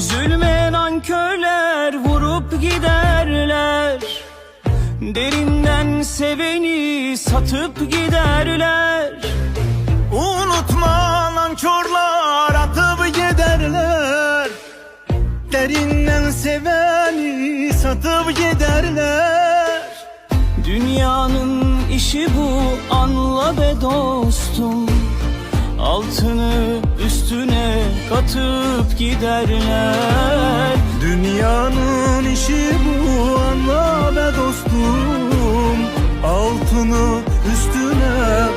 Üzülme nankörler vurup giderler. Derinden seveni satıp giderler. Unutma nankörler atıp giderler. Derinden seveni satıp giderler. Dünyanın işi bu anla be dostum. Altını katıp giderler. Dünyanın işi bu anla be dostum. Altını üstüne